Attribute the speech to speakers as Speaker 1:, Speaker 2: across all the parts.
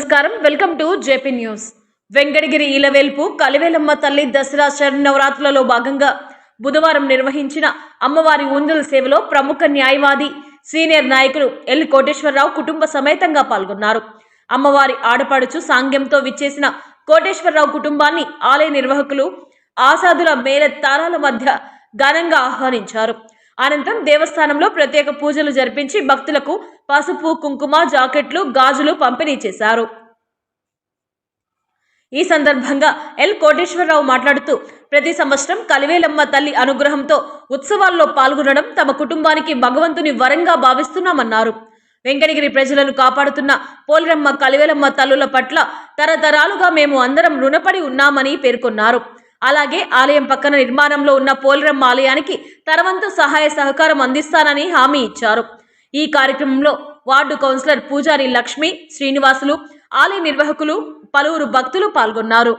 Speaker 1: నమస్కారం. Welcome to JP news. Venkatagiri ఇలవేల్పు Kalivelamma తల్లి దసరా శరణవరాత్రులలో భాగంగా బుధవారం నిర్వహించిన అమ్మవారి ఉందుల సేవలో ప్రముఖ న్యాయవాది సీనియర్ నాయకులు ఎల్ కోటేశ్వరరావు కుటుంబ సమేతంగా పాల్గొన్నారు. అమ్మవారి ఆడపడుచు సాంగ్యంతో విచ్చేసిన కోటేశ్వరరావు కుటుంబాన్ని ఆలయ నిర్వాహకులు ఆసాదుల మేల తారాల మధ్య ఘనంగా ఆహ్వానించారు. అనంతరం దేవస్థానంలో ప్రత్యేక పూజలు జరిపించి భక్తులకు పసుపు కుంకుమ జాకెట్లు గాజులు పంపిణీ చేశారు. ఈ సందర్భంగా ఎల్. కోటేశ్వరరావు మాట్లాడుతూ ప్రతి సంవత్సరం కలివేలమ్మ తల్లి అనుగ్రహంతో ఉత్సవాల్లో పాల్గొనడం తమ కుటుంబానికి భగవంతుని వరంగా భావిస్తున్నామన్నారు. వెంకటగిరి ప్రజలను కాపాడుతున్న పోలరమ్మ కలివేలమ్మ తల్లుల పట్ల తరతరాలుగా మేము అందరం రుణపడి ఉన్నామని పేర్కొన్నారు. అలాగే ఆలయం పక్కన నిర్మాణంలో ఉన్న పోలిరమ్మ ఆలయానికి తరవంతు సహాయ సహకారం అందిస్తానని హామీ ఇచ్చారు. ఈ కార్యక్రమంలో వార్డు కౌన్సిలర్ పూజారి లక్ష్మి శ్రీనివాసులు ఆలయ నిర్వాహకులు పలువురు భక్తులు పాల్గొన్నారు.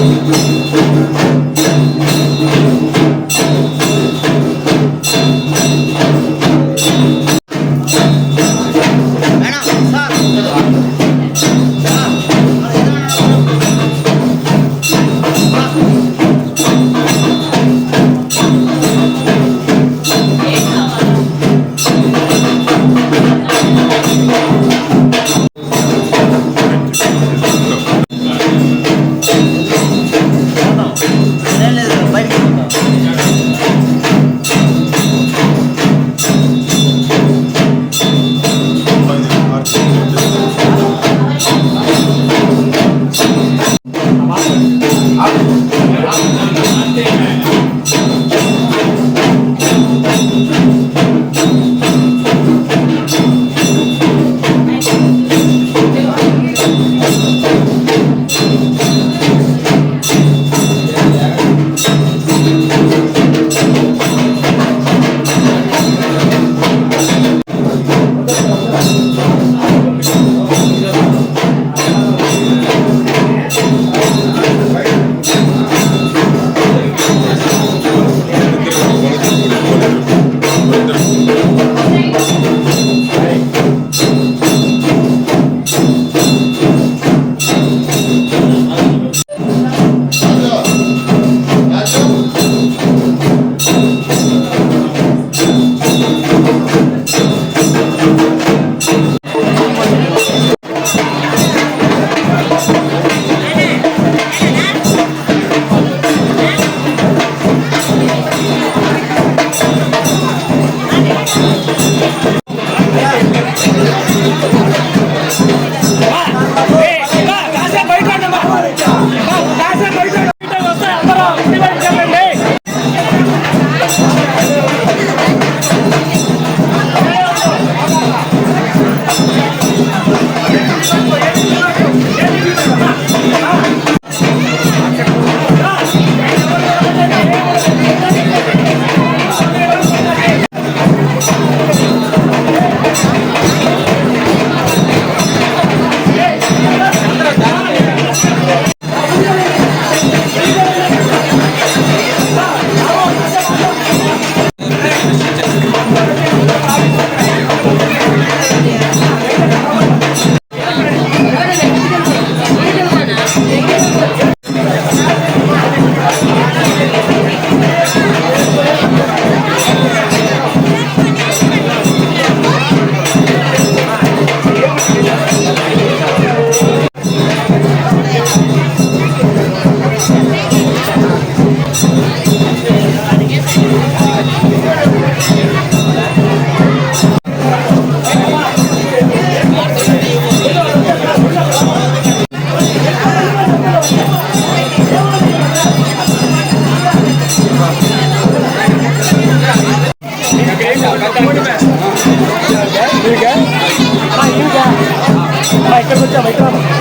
Speaker 2: Thank
Speaker 3: you. Cho.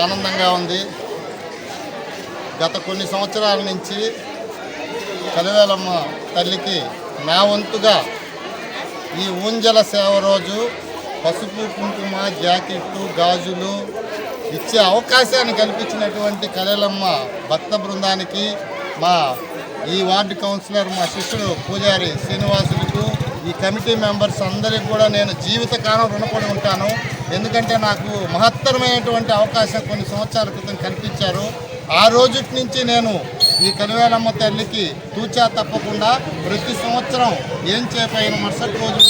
Speaker 3: ఆనందంగా ఉంది. గత కొన్ని సంవత్సరాల నుంచి కలివేలమ్మ తల్లికి నా వంతుగా ఈ ఊంజల సేవ రోజు పసుపు కుంకుమ జాకెట్టు గాజులు ఇచ్చే అవకాశాన్ని కల్పించినటువంటి కలేలమ్మ భక్త బృందానికి మా ఈ వార్డు కౌన్సిలర్ మా శిష్యుడు పూజారి శ్రీనివాసులకు ఈ కమిటీ మెంబర్స్ అందరికి కూడా నేను జీవితకాలం రుణపడి ఉంటాను. ఎందుకంటే నాకు మహత్తరమైనటువంటి అవకాశం కొన్ని సంవత్సరాల క్రితం కల్పించారు. ఆ రోజు నుంచి నేను ఈ కలివేలమ్మ తల్లికి తూచా తప్పకుండా ప్రతి సంవత్సరం ఏం చేపైన మరుసటి రోజు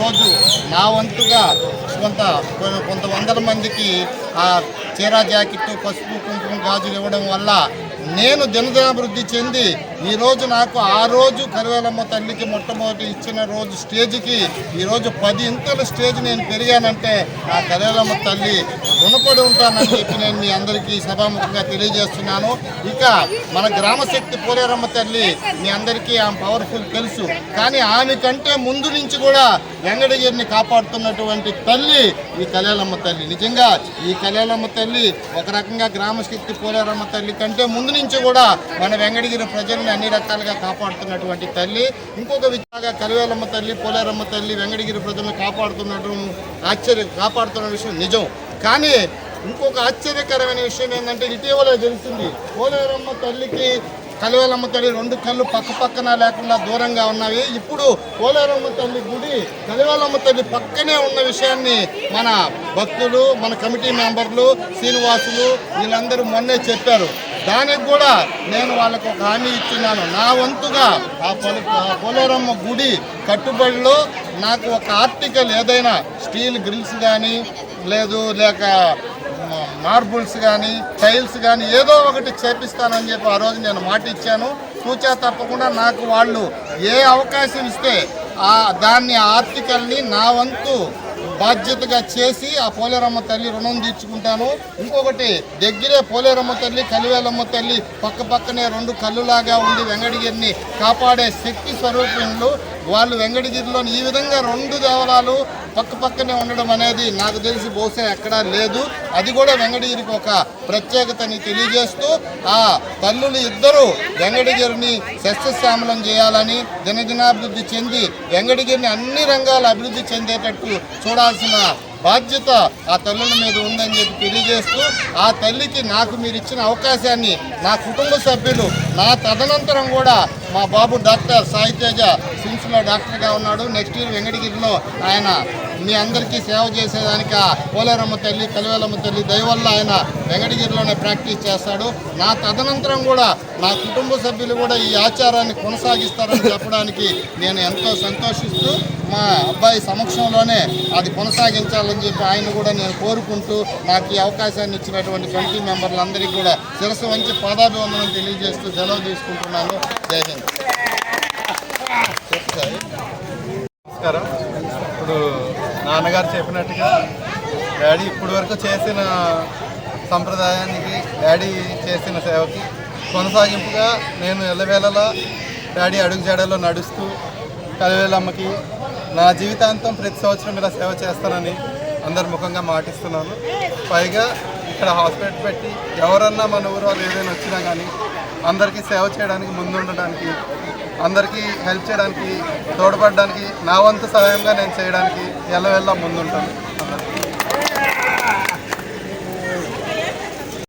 Speaker 3: రోజు నా వంతుగా కొంత కొంత వందల మందికి ఆ చీరా జాకెట్టు పసుపు కుంకుమ గాజులు ఇవ్వడం వల్ల నేను దినదినాభివృద్ధి చెంది ఈరోజు నాకు ఆ రోజు కరివేలమ్మ తల్లికి మొట్టమొదటి ఇచ్చిన రోజు స్టేజ్కి ఈరోజు పది ఇంతల స్టేజ్ నేను పెరిగానంటే ఆ కరివేలమ్మ తల్లి రుణపడి ఉంటానని చెప్పి నేను మీ అందరికీ సభాముఖంగా తెలియజేస్తున్నాను. ఇక మన గ్రామశక్తి పోలేరమ్మ తల్లి మీ అందరికీ ఆమె పవర్ఫుల్ తెలుసు. కానీ ఆమె కంటే ముందు నుంచి కూడా వెంగడగిరిని కాపాడుతున్నటువంటి తల్లి ఈ కళ్యాణమ్మ తల్లి. నిజంగా ఈ కళ్యాణమ్మ తల్లి ఒక రకంగా గ్రామశక్తి పోలేరమ్మ తల్లి కంటే ముందు నుంచి కూడా మన వెంగడగిరి ప్రజల్ని అన్ని రకాలుగా కాపాడుతున్నటువంటి తల్లి. ఇంకొక విధంగా కలివేలమ్మ తల్లి పోలేరమ్మ తల్లి వెంగడగిరి ప్రజలను కాపాడుతున్నట్టు ఆశ్చర్య కాపాడుతున్న విషయం నిజం. కానీ ఇంకొక ఆశ్చర్యకరమైన విషయం ఏంటంటే ఇటీవలే తెలిసింది పోలేరమ్మ తల్లికి కలివేలమ్మ తల్లి రెండు కళ్ళు పక్క పక్కన లేకుండా దూరంగా ఉన్నవి. ఇప్పుడు పోలేరమ్మ తల్లి గుడి కలివేలమ్మ తల్లి పక్కనే ఉన్న విషయాన్ని మన భక్తులు మన కమిటీ మెంబర్లు శ్రీనివాసులు వీళ్ళందరూ మొన్నే చెప్పారు. దానికి కూడా నేను వాళ్ళకు ఒక హామీ ఇచ్చున్నాను. నా వంతుగా ఆ పొల పోలేరమ్మ గుడి కట్టుబడిలో నాకు ఒక ఆర్టికల్ ఏదైనా స్టీల్ గ్రిల్స్ కానీ లేదు లేక మార్బుల్స్ కానీ టైల్స్ కానీ ఏదో ఒకటి చేపిస్తానని చెప్పి ఆ రోజు నేను మాట ఇచ్చాను. తూచా తప్పకుండా నాకు వాళ్ళు ఏ అవకాశం ఇస్తే ఆ దాన్ని ఆర్టికల్ని నా వంతు బాధ్యతగా చేసి ఆ పోలేరమ్మ తల్లి రుణం తీర్చుకుంటాను. ఇంకొకటి దగ్గరే పోలేరమ్మ తల్లి కలివేలమ్మ తల్లి పక్క పక్కనే రెండు కళ్ళులాగా ఉండి వెంగడగిరిని కాపాడే శక్తి స్వరూపంలో వాళ్ళు వెంకటగిరిలోని ఈ విధంగా రెండు దేవాలయాలు పక్క పక్కనే ఉండడం అనేది నాకు తెలిసి బహుశా ఎక్కడా లేదు. అది కూడా వెంకటగిరికి ఒక ప్రత్యేకతని తెలియజేస్తూ ఆ తల్లులు ఇద్దరు వెంకటగిరిని సస్యశ్యామలం చేయాలని దినదినాభివృద్ధి చెంది వెంకటగిరిని అన్ని రంగాల అభివృద్ధి చెందేటట్టు చూడాల్సిన బాధ్యత ఆ తల్లుల మీద ఉందని చెప్పి తెలియజేస్తూ ఆ తల్లికి నాకు మీరు ఇచ్చిన అవకాశాన్ని నా కుటుంబ సభ్యులు నా తదనంతరం కూడా మా బాబు డాక్టర్ సాయితేజ సిమ్స్లో డాక్టర్గా ఉన్నాడు. నెక్స్ట్ ఇయర్ వెంకటగిరిలో ఆయన మీ అందరికీ సేవ చేసేదానికి ఆ పోలేరమ్మ తల్లి కలివేలమ్మ తల్లి దయవల్ల ఆయన వెంకటగిరిలోనే ప్రాక్టీస్ చేస్తాడు. నా తదనంతరం కూడా నా కుటుంబ సభ్యులు కూడా ఈ ఆచారాన్ని కొనసాగిస్తారని చెప్పడానికి నేను ఎంతో సంతోషిస్తూ మా అబ్బాయి సమక్షంలోనే అది కొనసాగించాలని చెప్పి ఆయన కూడా నేను కోరుకుంటూ నాకు ఈ అవకాశాన్ని ఇచ్చినటువంటి కమిటీ మెంబర్లందరికీ కూడా శిరస్సు వంచి పాదాభివందనం తెలియజేస్తూ సెలవు తీసుకుంటున్నాను. జై హింద్.
Speaker 4: నమస్కారం. ఇప్పుడు నాన్నగారు చెప్పినట్టుగా డాడీ ఇప్పటి వరకు చేసిన సంప్రదాయానికి డాడీ చేసిన సేవకి కొనసాగింపుగా నేను ఎల్లవేళలా డాడీ అడుగుజాడలో నడుస్తూ కలివేలమ్మకి నా జీవితాంతం ప్రతి సంవత్సరం ఇలా సేవ చేస్తానని అందరి ముఖంగా మాటిస్తున్నాను. పైగా ఇక్కడ హాస్పిటల్ పెట్టి ఎవరన్నా మన ఊరు వాళ్ళు ఏదైనా వచ్చినా కానీ అందరికీ సేవ చేయడానికి ముందుండడానికి అందరికీ హెల్ప్ చేయడానికి తోడ్పడడానికి నా వంతు సహాయంగా నేను చేయడానికి ఎల్లవెల్లా ముందుంటాను. అందరికీ